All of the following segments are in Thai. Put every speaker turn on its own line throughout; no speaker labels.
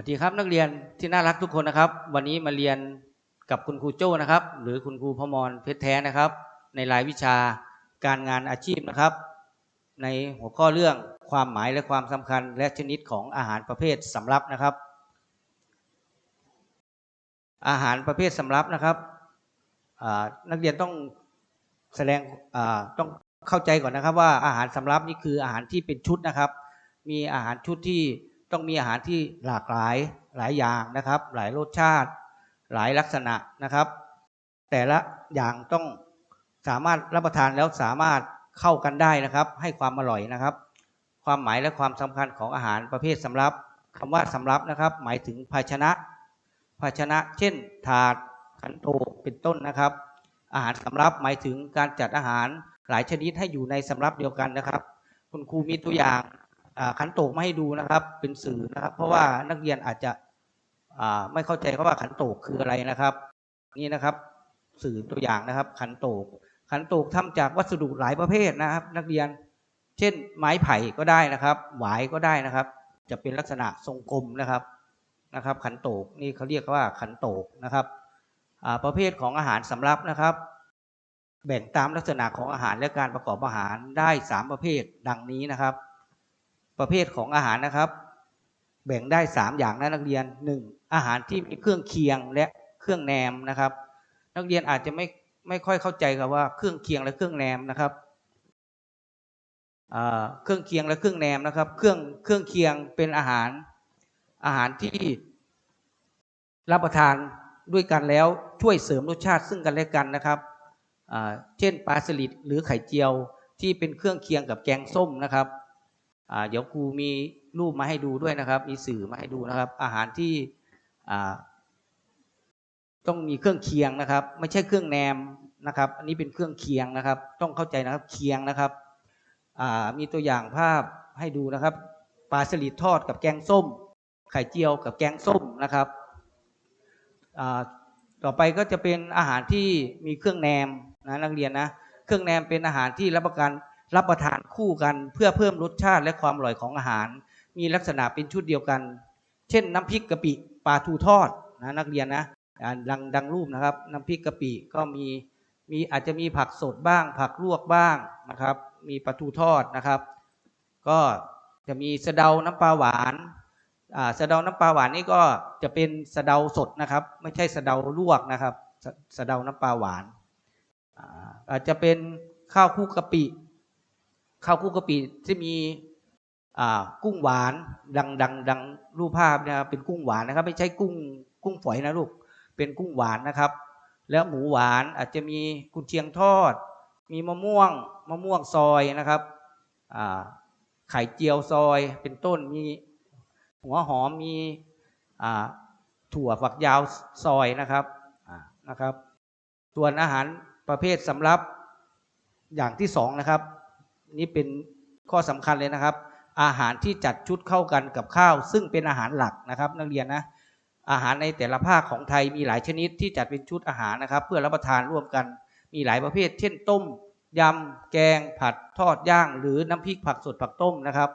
วัสดีครับนักเรียนที่น่ารักทุกคนนะครับ วันนี้มาเรียนกับคุณครูโจ้นะครับ หรือคุณครูพมรเพชรแท้นะครับ ในรายวิชาการงานอาชีพนะครับ ในหัวข้อเรื่องความหมายและความสำคัญ และชนิดของอาหารประเภทสำรับนะครับ อาหารประเภทสำรับนะครับนักเรียนต้องแสดงต้องเข้าใจก่อนนะครับว่าอาหารสำรับนี่คืออาหารที่เป็นชุดนะครับ มีอาหารชุดที่ ต้องมีอาหารที่หลากหลายหลายอย่างนะครับ หลายรสชาติ หลายลักษณะนะครับ แต่ละอย่างต้องสามารถรับประทานแล้วสามารถเข้ากันได้นะครับ ให้ความอร่อยนะครับ ความหมายและความสำคัญของอาหารประเภทสำรับคำว่าสำรับนะครับ หมายถึงภาชนะ ภาชนะ เช่น ถาดขันโตเป็นต้นนะครับ อาหารสำรับหมายถึงการจัดอาหารหลายชนิดให้อยู่ในสำรับเดียวกันนะครับ คุณครูมีตัวอย่าง ขันโตกมาให้ดูนะครับ เป็นสื่อนะครับ เพราะว่านักเรียนอาจจะไม่เข้าใจว่าขันโตกคืออะไรนะครับ นี่นะครับ สื่อตัวอย่างนะครับ ขันโตก ขันโตกทำจากวัสดุหลายประเภทนะครับ นักเรียน เช่น ไม้ไผ่ก็ได้นะครับ หวายก็ได้นะครับ จะเป็นลักษณะทรงกลมนะครับนะครับ ขันโตกนี่เขาเรียกว่าขันโตกนะครับประเภทของอาหารสำรับนะครับ แบ่งตามลักษณะของอาหารและการประกอบอาหารได้สามประเภทดังนี้นะครับ ประเภทของอาหารนะครับ แบ่งได้สามอย่างนะนักเรียนหนึ่งอาหารที่มีเครื่องเคียงและเครื่องแหนมนะครับ นักเรียนอาจจะไม่ไม่ค่อยเข้าใจกับว่าเครื่องเคียงและเครื่องแหนมนะครับเครื่องเคียงและเครื่องแหนมนะครับ เครื่องเครื่องเคียงเป็นอาหารอาหารที่รับประทานด้วยกันแล้วช่วยเสริมรสชาติซึ่งกันและกันนะครับเช่นปลาสลิดหรือไข่เจียวที่เป็นเครื่องเคียงกับแกงส้มนะครับ เดี๋ยวครูมีรูปมาให้ดูด้วยนะครับ มีสื่อมาให้ดูนะครับ อาหารที่ต้องมีเครื่องเคียงนะครับ ไม่ใช่เครื่องแนมนะครับ อันนี้เป็นเครื่องเคียงนะครับ ต้องเข้าใจนะครับเคียงนะครับมีตัวอย่างภาพให้ดูนะครับปลาสลิดทอดกับแกงส้ม ไข่เจียวกับแกงส้มนะครับต่อไปก็จะเป็นอาหารที่มีเครื่องแนมนะนักเรียนนะ เครื่องแนมเป็นอาหารที่รับประกัน รับประทานคู่กัน เพื่อเพิ่มรสชาติและความอร่อยของอาหาร มีลักษณะเป็นชุดเดียวกัน เช่น น้ำพริกกะปิปลาทูทอดนะนักเรียนนะดังดังรูปนะครับ น้ำพริกกะปิก็มีมีอาจจะมีผักสดบ้าง ผักลวกบ้างนะครับ มีปลาทูทอดนะครับ ก็จะมีสะเดาน้ำปลาหวานอ่าสะเดาน้ำปลาหวานนี่ก็จะเป็นสะเดาสดนะครับ ไม่ใช่สะเดาลวกนะครับสะสะเดาน้ำปลาหวานอาจจะเป็นข้าวคลุกกะปิ ข้าวคลุกกะปิที่มีกุ้งหวานดังดังดังรูปภาพนะครับเป็นกุ้งหวานนะครับ ไม่ใช่กุ้งกุ้งฝอยนะลูกเป็นกุ้งหวานนะครับ แล้วหมูหวานอาจจะมีกุนเชียงทอด มีมะม่วงมะม่วงซอยนะครับไข่เจียวซอยเป็นต้นมีหัวหอมมีถั่วฝักยาวซอยนะครับนะครับ ส่วนอาหารประเภทสำรับอย่างที่สองนะครับ นี่เป็นข้อสำคัญเลยนะครับ อาหารที่จัดชุดเข้ากันกับข้าว ซึ่งเป็นอาหารหลักนะครับนักเรียนนะอาหารในแต่ละภาคของไทยมีหลายชนิดที่จัดเป็นชุดอาหารนะครับ เพื่อรับประทานร่วมกันมีหลายประเภท เช่นต้มยำแกง ผัดทอดย่าง หรือน้ำพริกผักสดผักต้มนะครับ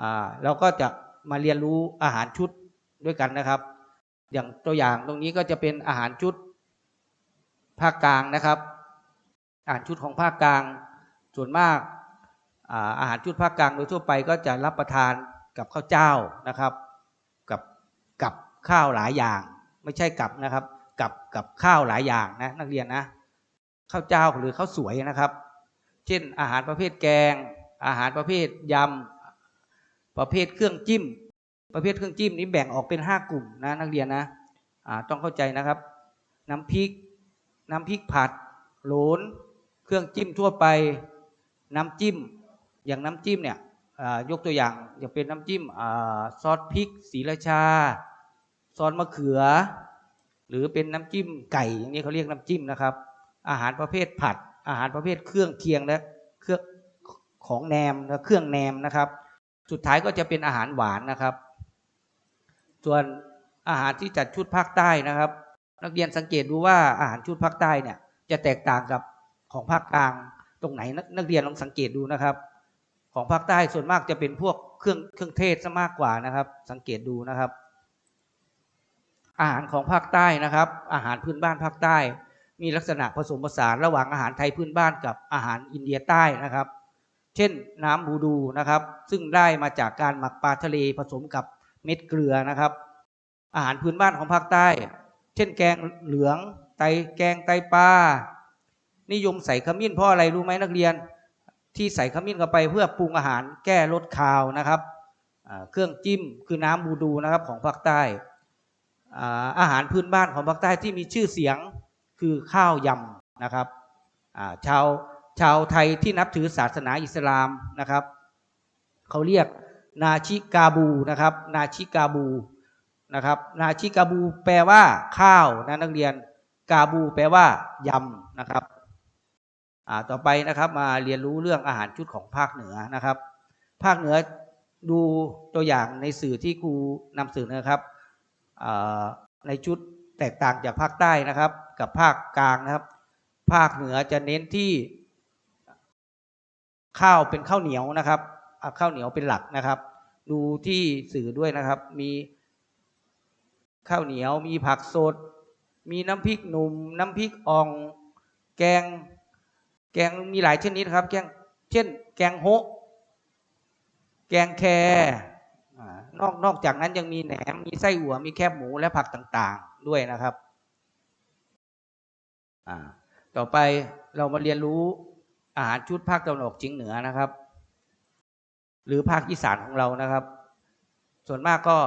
อ่าเราก็จะมาเรียนรู้อาหารชุดด้วยกันนะครับ อย่างตัวอย่างตรงนี้ก็จะเป็นอาหารชุดภาคกลางนะครับ อาหารชุดของภาคกลางส่วนมาก อาหารชุดภาคกลางโดยทั่วไปก็จะรับประทานกับข้าวเจ้านะครับ กับกับข้าวหลายอย่าง ไม่ใช่กับนะครับ กับกับข้าวหลายอย่างนะนักเรียนนะข้าวเจ้าหรือข้าวสวยนะครับ เช่นอาหารประเภทแกง อาหารประเภทยำประเภทเครื่องจิ้ม ประเภทเครื่องจิ้มนี้แบ่งออกเป็นห้ากลุ่มนะนักเรียนนะต้องเข้าใจนะครับ น้ำพริก น้ำพริกผัดโหลนเครื่องจิ้มทั่วไป น้ำจิ้ม อย่างน้ำจิ้มเนี่ยยกตัวอย่างอย่างเป็นน้ำจิ้มอซอสพริกศรีราชา ซอสมะเขือ หรือเป็นน้ำจิ้มไก่อย่างนี้เขาเรียกน้ำจิ้มนะครับ อาหารประเภทผัด อาหารประเภทเครื่องเคียงและเครื่องของแหนมและเครื่องแหนมนะครับ สุดท้ายก็จะเป็นอาหารหวานนะครับ ส่วนอาหารที่จัดชุดภาคใต้นะครับ นักเรียนสังเกตดูว่าอาหารชุดภาคใต้เนี่ยจะแตกต่างกับของภาคกลางตรงไหนนักเรียนลองสังเกตดูนะครับ ของภาคใต้ส่วนมากจะเป็นพวกเครื่องเครื่องเทศซะมากกว่านะครับ สังเกตดูนะครับ อาหารของภาคใต้นะครับ อาหารพื้นบ้านภาคใต้ มีลักษณะผสมผสานระหว่างอาหารไทยพื้นบ้านกับอาหารอินเดียใต้นะครับ เช่นน้ำบูดูนะครับ ซึ่งได้มาจากการหมักปลาทะเลผสมกับเม็ดเกลือนะครับ อาหารพื้นบ้านของภาคใต้ เช่นแกงเหลืองไตแกงไตปลานิยมใส่ขมิ้นเพราะอะไรรู้ไหมนักเรียน ที่ใส่ขมิ้นเข้าไปเพื่อปรุงอาหารแก้รสคาวนะครับ เครื่องจิ้มคือน้ำบูดูนะครับของภาคใต้ อาหารพื้นบ้านของภาคใต้ที่มีชื่อเสียงคือข้าวยำนะครับชาวชาวไทยที่นับถือศาสนาอิสลามนะครับเขาเรียกนาชิกาบูนะครับ นาชิกาบูนะครับนาชิกาบูแปลว่าข้าวนะนักเรียน กาบูแปลว่ายำนะครับ ต่อไปนะครับมาเรียนรู้เรื่องอาหารชุดของภาคเหนือนะครับ ภาคเหนือดูตัวอย่างในสื่อที่ครูนำเสนอนะครับในชุดแตกต่างจากภาคใต้นะครับ กับภาคกลางนะครับ ภาคเหนือจะเน้นที่ ข้าวเป็นข้าวเหนียวนะครับข้าวเหนียวเป็นหลักนะครับ ดูที่สื่อด้วยนะครับ มีข้าวเหนียวมีผักสด มีน้ำพริกหนุ่ม น้ำพริกอ่อง แกง แกงมีหลายชนิดครับแกงเช่น แกงโฮแกงแคอนอกนอกจากนั้นยังมีแหนมมีไส้อั่วมีแคบหมูและผักต่างๆด้วยนะครับต่อไปเรามาเรียนรู้อาหารชุดภาคตะวันออกเฉียงเหนือนะครับ หรือภาคอีสานของเรานะครับ ส่วนมากก็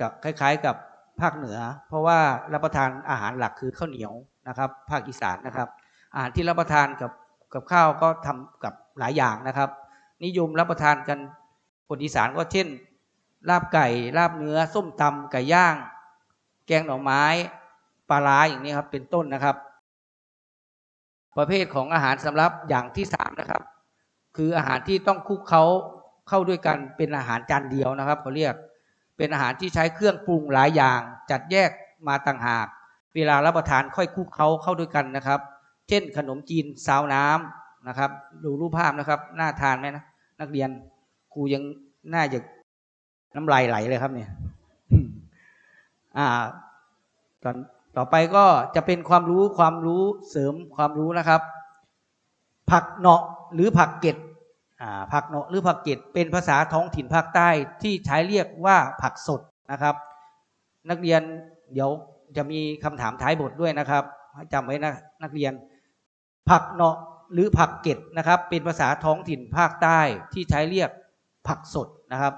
จะคล้าย ๆกับภาคเหนือ เพราะว่ารับประทานอาหารหลักคือข้าวเหนียวนะครับ ภาคอีสานนะครับ อาหารที่รับประทานกับ กับข้าวก็ทำกับหลายอย่างนะครับ นิยมรับประทานกันคนอีสานก็เช่น ลาบไก่ลาบเนื้อ ส้มตำไก่ย่าง แกงหน่อไม้ปลาร้าอย่างนี้ครับเป็นต้นนะครับ ประเภทของอาหารสำรับอย่างที่สามนะครับ คืออาหารที่ต้องคุกเขาเข้าด้วยกันเป็นอาหารจานเดียวนะครับเขาเรียกเป็นอาหารที่ใช้เครื่องปรุงหลายอย่าง จัดแยกมาต่างหาก เวลารับประทานค่อยคุกเขาเข้าด้วยกันนะครับ เช่น ขนมจีนซาวน้ำนะครับ ดูรูปภาพนะครับน่าทานไหมนะนักเรียนครูยังน่าจะน้ำลายไหลเลยครับเนี่ยอ่าตอนต่อไปก็จะเป็นความรู้ความรู้เสริมความรู้นะครับ ผักเนาะหรือผักเก็ดอ่าผักเนาะหรือผักเก็ดเป็นภาษาท้องถิ่นภาคใต้ที่ใช้เรียกว่าผักสดนะครับ นักเรียนเดี๋ยวจะมีคำถามท้ายบทด้วยนะครับให้จำไว้นะนักเรียน ผักเนาะหรือผักเก็ดนะครับ เป็นภาษาท้องถิ่นภาคใต้ที่ใช้เรียกผักสดนะครับ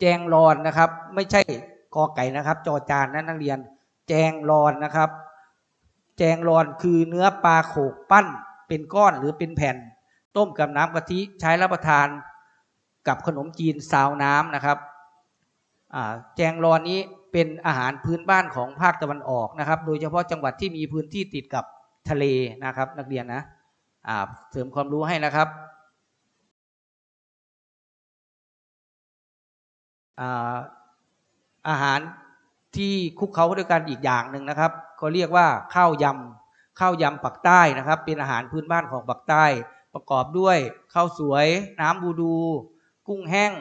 แจงรอนนะครับ ไม่ใช่กอไก่นะครับ จอจานนะนักเรียน แจงรอนนะครับ แจงรอนคือเนื้อปลาโขกปั้นเป็นก้อนหรือเป็นแผ่น ต้มกับน้ำกะทิใช้รับประทานกับขนมจีนซาวน้ำนะครับแจงรอนนี้เป็นอาหารพื้นบ้านของภาคตะวันออกนะครับ โดยเฉพาะจังหวัดที่มีพื้นที่ติดกับ ทะเลนะครับ นักเรียนนะเสริมความรู้ให้นะครับอาอาหารที่คุกเคล้าด้วยกันอีกอย่างหนึ่งนะครับก็เรียกว่าข้าวยำข้าวยำปักใต้นะครับ เป็นอาหารพื้นบ้านของปักใต้ ประกอบด้วยข้าวสวย น้ำบูดู กุ้งแห้ง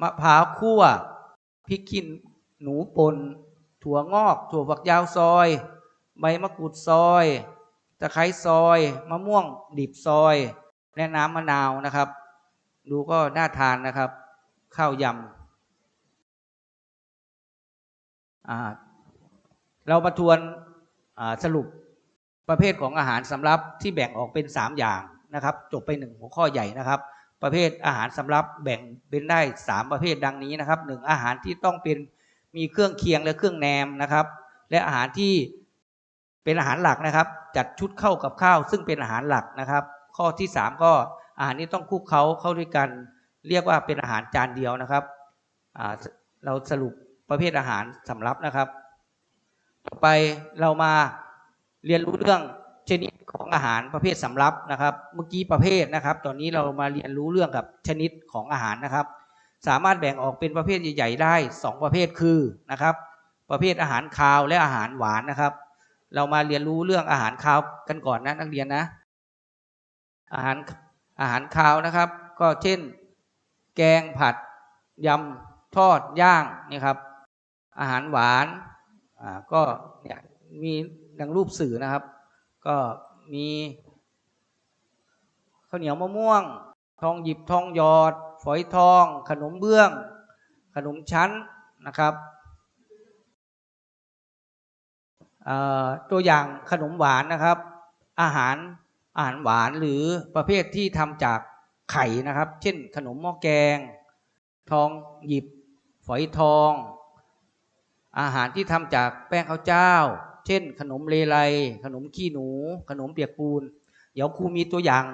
มะพร้าวคั่วพริกขี้หนูป่นถั่วงอก ถั่วฝักยาวซอย ใบมะกรูดซอย ตะไคร้ซอย มะม่วงดิบซอย และน้ำมะนาวนะครับ ดูก็น่าทานนะครับ ข้าวยำอ่าเรามาทวนสรุปประเภทของอาหารสำรับที่แบ่งออกเป็น 3 อย่างนะครับ จบไปหนึ่งหัวข้อใหญ่นะครับ ประเภทอาหารสำรับแบ่งเป็นได้ 3 ประเภทดังนี้นะครับหนึ่งอาหารที่ต้องเป็นมีเครื่องเคียงและเครื่องแนมนะครับ และอาหารที่ เป็นอาหารหลักนะครับ จัดชุดเข้ากับข้าว ซึ่งเป็นอาหารหลักนะครับ ข้อที่ 3 ก็อาหารนี้ต้องคลุกเค้าเข้าด้วยกัน เรียกว่าเป็นอาหารจานเดียวนะครับเราสรุปประเภทอาหารสำรับนะครับ ต่อไปเรามาเรียนรู้เรื่องชนิดของอาหารประเภทสำรับนะครับ เมื่อกี้ประเภทนะครับ ตอนนี้เรามาเรียนรู้เรื่องกับชนิดของอาหารนะครับ สามารถแบ่งออกเป็นประเภทใหญ่ ๆ ได้ 2 ประเภทคือนะครับ ประเภทอาหารคาวและอาหารหวานนะครับ เรามาเรียนรู้เรื่องอาหารคาวกันก่อนนะ นักเรียนนะ อาหารอาหารคาวนะครับ ก็เช่น แกงผัดยำทอดย่างนี่ครับ อาหารหวานอ่าก็เนี่ยมีดังรูปสื่อนะครับ ก็มีข้าวเหนียวมะม่วง ทองหยิบทองหยอด ฝอยทอง ขนมเบื้อง ขนมชั้นนะครับ ตัวอย่างขนมหวานนะครับ อาหารอาหารหวานหรือประเภทที่ทำจากไข่นะครับ เช่น ขนมหม้อแกง ทองหยิบ ฝอยทอง อาหารที่ทำจากแป้งข้าวเจ้า เช่น ขนมเลไลขนมขี้หนู ขนมเปียกปูน เดี๋ยวครูมีตัวอย่าง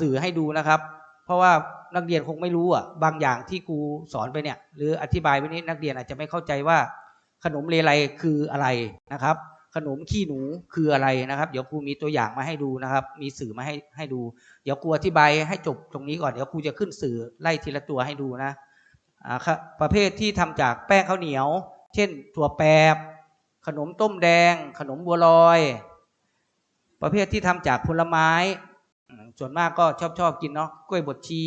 สื่อให้ดูนะครับ เพราะว่านักเรียนคงไม่รู้อะบางอย่างที่ครูสอนไปเนี่ยหรืออธิบายไปนี้นักเรียนอาจจะไม่เข้าใจว่า ขนมเลไลคืออะไรนะครับ ขนมขี้หนูคืออะไรนะครับ เดี๋ยวครูมีตัวอย่างมาให้ดูนะครับ มีสื่อมาให้ให้ดู เดี๋ยวครูอธิบายให้จบตรงนี้ก่อนเดี๋ยวครูจะขึ้นสื่อไล่ทีละตัวให้ดูนะอ่าครับประเภทที่ทำจากแป้งข้าวเหนียว เช่นถั่วแปบ ขนมต้มแดง ขนมบัวลอย ประเภทที่ทำจากผลไม้ ส่วนมากก็ชอบชอบกินเนาะกล้วยบดชี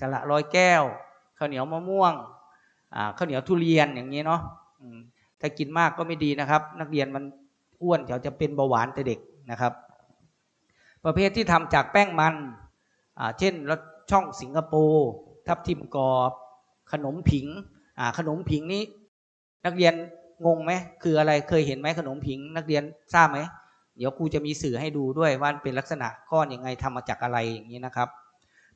สละร้อยแก้วข้าวเหนียวมะม่วงอ่าข้าวเหนียวทุเรียนอย่างนี้เนาะ ถ้ากินมากก็ไม่ดีนะครับ นักเรียนมันอ้วนเดี๋ยวจะเป็นเบาหวานแต่เด็กนะครับ ประเภทที่ทำจากแป้งมันเช่นรสช่องสิงคโปร์ทับทิมกรอบขนมผิงขนมผิงนี้ นักเรียนงงไหมคืออะไรเคยเห็นไหมขนมผิง นักเรียนทราบไหมเดี๋ยวครูจะมีสื่อให้ดูด้วยว่าเป็นลักษณะก้อนยังไงทำมาจากอะไรอย่างนี้นะครับ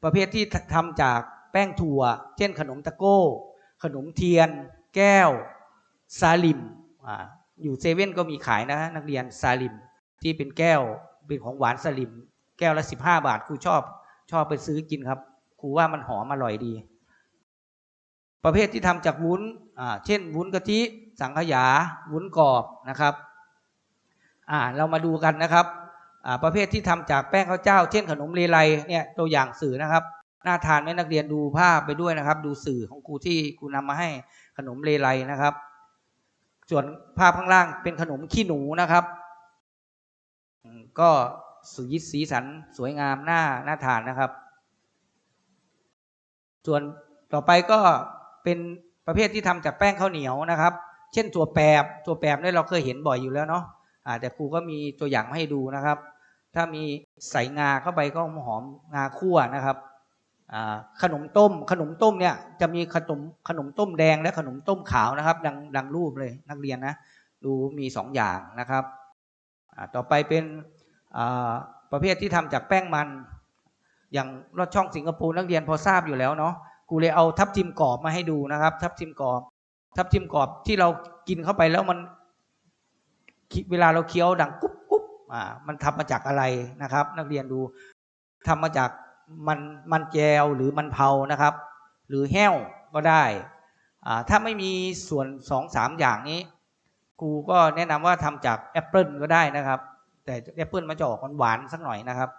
ประเภทที่ทำจากแป้งถั่ว เช่นขนมตะโก้ ขนมเทียน แก้ว ซาลิมออยู่เซเว่นก็มีขายนะฮะนักเรียนซาลิมที่เป็นแก้วเป็นของหวานสลิม แก้วละสิบห้าบาทครูชอบ ชอบไปซื้อกินครับครูว่ามันหอมอร่อยดี ประเภทที่ทำจากวุ้นเช่น วุ้นกะทิสังขยาวุ้นกรอบนะครับอ่าเรามาดูกันนะครับอ่าประเภทที่ทำจากแป้งข้าวเจ้า เช่นขนมเลไลเนี่ยตัวอย่างสื่อนะครับน่าทานไหมนักเรียนดูภาพไปด้วยนะครับ ดูสื่อของครูที่ครูนำมาให้ขนมเลไลนะครับ ส่วนภาพข้างล่างเป็นขนมขี้หนูนะครับ ก็สีสีสันสวยงามน่าน่าทานนะครับ ส่วนต่อไปก็เป็นประเภทที่ทำจากแป้งข้าวเหนียวนะครับ เช่นถั่วแปบถั่วแปบเนี่ยเราเคยเห็นบ่อยอยู่แล้วเนาะอ่าแต่ครูก็มีตัวอย่างมาให้ดูนะครับ ถ้ามีใส่งาเข้าไปก็หอมงาคั่วนะครับ ขนมต้ม ขนมต้มเนี่ยจะมีขนมขนมต้มแดงและขนมต้มขาวนะครับ ดังดังรูปเลยนักเรียนนะดูมีสองอย่างนะครับต่อไปเป็นประเภทที่ทำจากแป้งมัน อย่างรสช่องสิงคโปร์นักเรียนพอทราบอยู่แล้วเนาะครูเลยเอาทับทิมกรอบมาให้ดูนะครับ ทับทิมกรอบ ทับทิมกรอบที่เรากินเข้าไปแล้วมันเวลาเราเคี้ยวดังกุ๊บกุ๊บอ่ามันทำมาจากอะไรนะครับ นักเรียนดูทำมาจาก มันมันแจวหรือมันเผานะครับ หรือแห้วก็ได้ ถ้าไม่มีส่วนสองสามอย่างนี้ครูก็แนะนำว่าทำจากแอปเปิลก็ได้นะครับ แต่แอปเปิลมันจะออกหวานสักหน่อยนะครับ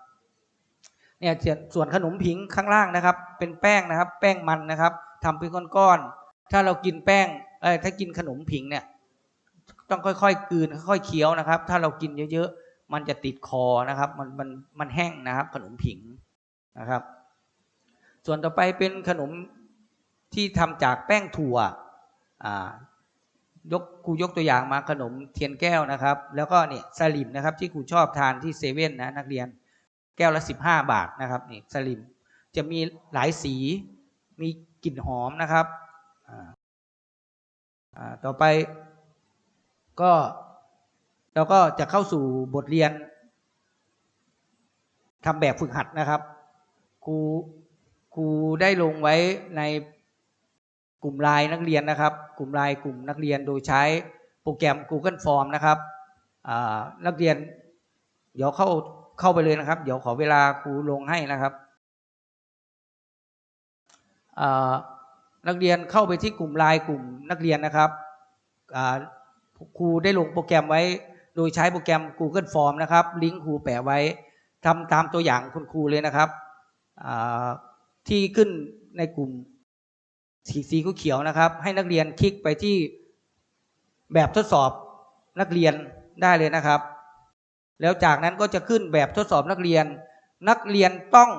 เนี่ยส่วนขนมผิงข้างล่างนะครับ เป็นแป้งนะครับ แป้งมันนะครับทำเป็นก้อนๆถ้าเรากินแป้งเอ้ถ้ากินขนมผิงเนี่ย ต้องค่อยๆกืนค่อยๆเคี้ยวนะครับ ถ้าเรากินเยอะๆมันจะติดคอนะครับ มันมันมันแห้งนะครับ ขนมผิง นะครับ ส่วนต่อไปเป็นขนมที่ทำจากแป้งถั่ว อ่ายกครูยกตัวอย่างมาขนมเทียนแก้วนะครับ แล้วก็เนี่ยสลิมนะครับ ที่ครูชอบทานที่เซเว่นนะนักเรียนแก้วละสิบห้าบาทนะครับนี่สลิมจะมีหลายสีมีกลิ่นหอมนะครับต่อไปก็เราก็จะเข้าสู่บทเรียนทำแบบฝึกหัดนะครับ รูครูได้ลงไว้ในกลุ่มไลน์นักเรียนนะครับ กลุ่มไลน์กลุ่มนักเรียนโดยใช้โปรแกรม Google Form นะครับนักเรียนเดี๋ยวเข้าเข้าไปเลยนะครับ เดี๋ยวขอเวลาครูลงให้นะครับนักเรียนเข้าไปที่กลุ่มไลน์กลุ่มนักเรียนนะครับครูได้ลงโปรแกรมไว้ โดยใช้โปรแกรม Google Form นะครับ ลิงก์ครูแปะไว้ทำตามตัวอย่างคุณครูเลยนะครับ ที่ขึ้นในกลุ่มสีสีเขียวนะครับ ให้นักเรียนคลิกไปที่แบบทดสอบนักเรียนได้เลยนะครับ แล้วจากนั้นก็จะขึ้นแบบทดสอบนักเรียน นักเรียนต้อง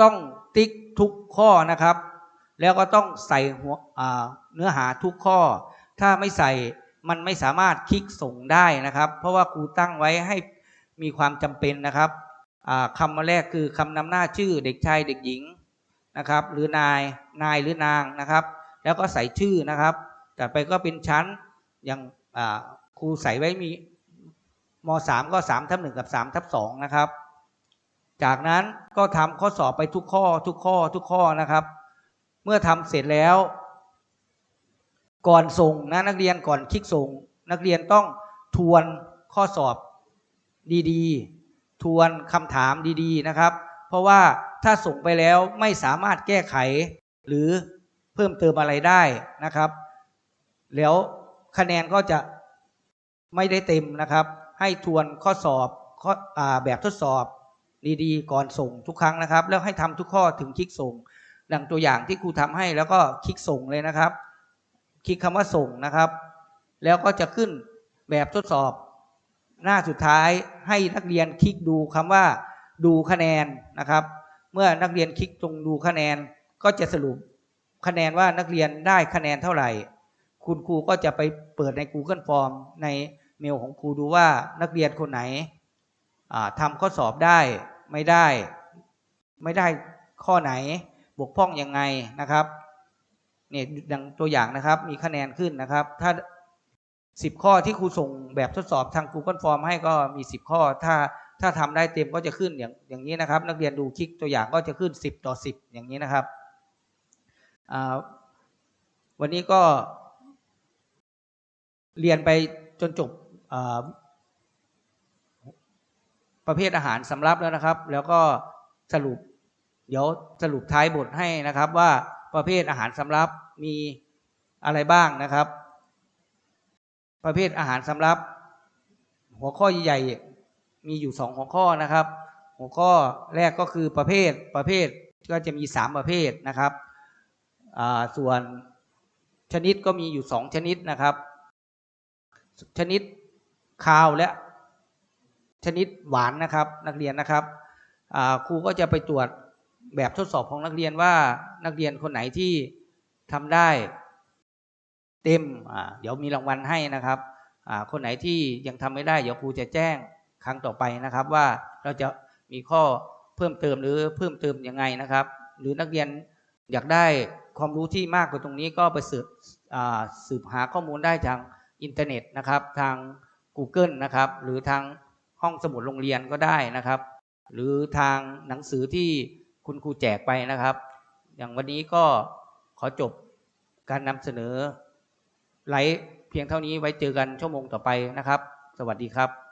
ต้องติ๊กทุกข้อนะครับ แล้วก็ต้องใส่หัวเนื้อหาทุกข้อ ถ้าไม่ใส่มันไม่สามารถคลิกส่งได้นะครับ เพราะว่าครูตั้งไว้ให้มีความจำเป็นนะครับ คำมาแรกคือคำนำหน้าชื่อเด็กชายเด็กหญิงนะครับ หรือนายนายหรือนางนะครับ แล้วก็ใส่ชื่อนะครับต่อไปก็เป็นชั้นอย่างครูใส่ไว้มีมสามก็สามทับหนึ่งกับสามทับสองนะครับ จากนั้นก็ทำข้อสอบไปทุกข้อทุกข้อทุกข้อนะครับ เมื่อทำเสร็จแล้ว ก่อนส่งนะนักเรียนก่อนคลิกส่ง นักเรียนต้องทวนข้อสอบดีๆ ทวนคำถามดีๆนะครับ เพราะว่าถ้าส่งไปแล้วไม่สามารถแก้ไข หรือเพิ่มเติมอะไรได้นะครับ แล้วคะแนนก็จะไม่ได้เต็มนะครับ ให้ทวนข้อสอบข้ออแบบทดสอบดีๆ ก่อนส่งทุกครั้งนะครับ แล้วให้ทำทุกข้อถึงคลิกส่ง ดังตัวอย่างที่ครูทำให้แล้วก็คลิกส่งเลยนะครับ คลิกคำว่าส่งนะครับ แล้วก็จะขึ้นแบบทดสอบ หน้าสุดท้ายให้นักเรียนคลิกดูคำว่าดูคะแนนนะครับ เมื่อนักเรียนคลิกตรงดูคะแนนก็จะสรุปคะแนนว่านักเรียนได้คะแนนเท่าไหร่ คุณครูก็จะไปเปิดใน Google Form ในเมลของครูดูว่านักเรียนคนไหนอ่าทำข้อสอบได้ไม่ได้ ไม่ได้ข้อไหนบกพร่องยังไงนะครับเนี่ยดังตัวอย่างนะครับมีคะแนนขึ้นนะครับ ถ้า สิบข้อที่ครูส่งแบบทดสอบทาง Google Form ให้ก็มีสิบข้อ ถ้าถ้าทำได้เต็มก็จะขึ้นอย่างอย่างนี้นะครับ นักเรียนดูคลิกตัวอย่างก็จะขึ้นสิบต่อสิบอย่างนี้นะครับวันนี้ก็เรียนไปจนจบประเภทอาหารสำรับแล้วนะครับ แล้วก็สรุป เดี๋ยวสรุปท้ายบทให้นะครับว่าประเภทอาหารสำรับมีอะไรบ้างนะครับ ประเภทอาหารสำรับ หัวข้อใหญ่ๆมีอยู่สองหัวข้อนะครับ หัวข้อแรกก็คือประเภทประเภทก็จะมีสามประเภทนะครับส่วนชนิดก็มีอยู่สองชนิดนะครับ ชนิดคาวและชนิดหวานนะครับนักเรียนนะครับครูก็จะไปตรวจแบบทดสอบของนักเรียนว่านักเรียนคนไหนที่ทำได้ เต็มเดี๋ยวมีรางวัลให้นะครับคนไหนที่ยังทำไม่ได้เดี๋ยวครูจะแจ้งครั้งต่อไปนะครับ ว่าเราจะมีข้อเพิ่มเติมหรือเพิ่มเติมยังไงนะครับ หรือนักเรียนอยากได้ความรู้ที่มากกว่าตรงนี้ก็ไปสืบสืบหาข้อมูลได้ทางอินเทอร์เน็ตนะครับ ทาง Google นะครับ หรือทางห้องสมุดโรงเรียนก็ได้นะครับ หรือทางหนังสือที่คุณครูแจกไปนะครับ อย่างวันนี้ก็ขอจบการนำเสนอ ไลฟ์เพียงเท่านี้ไว้เจอกันชั่วโมงต่อไปนะครับ สวัสดีครับ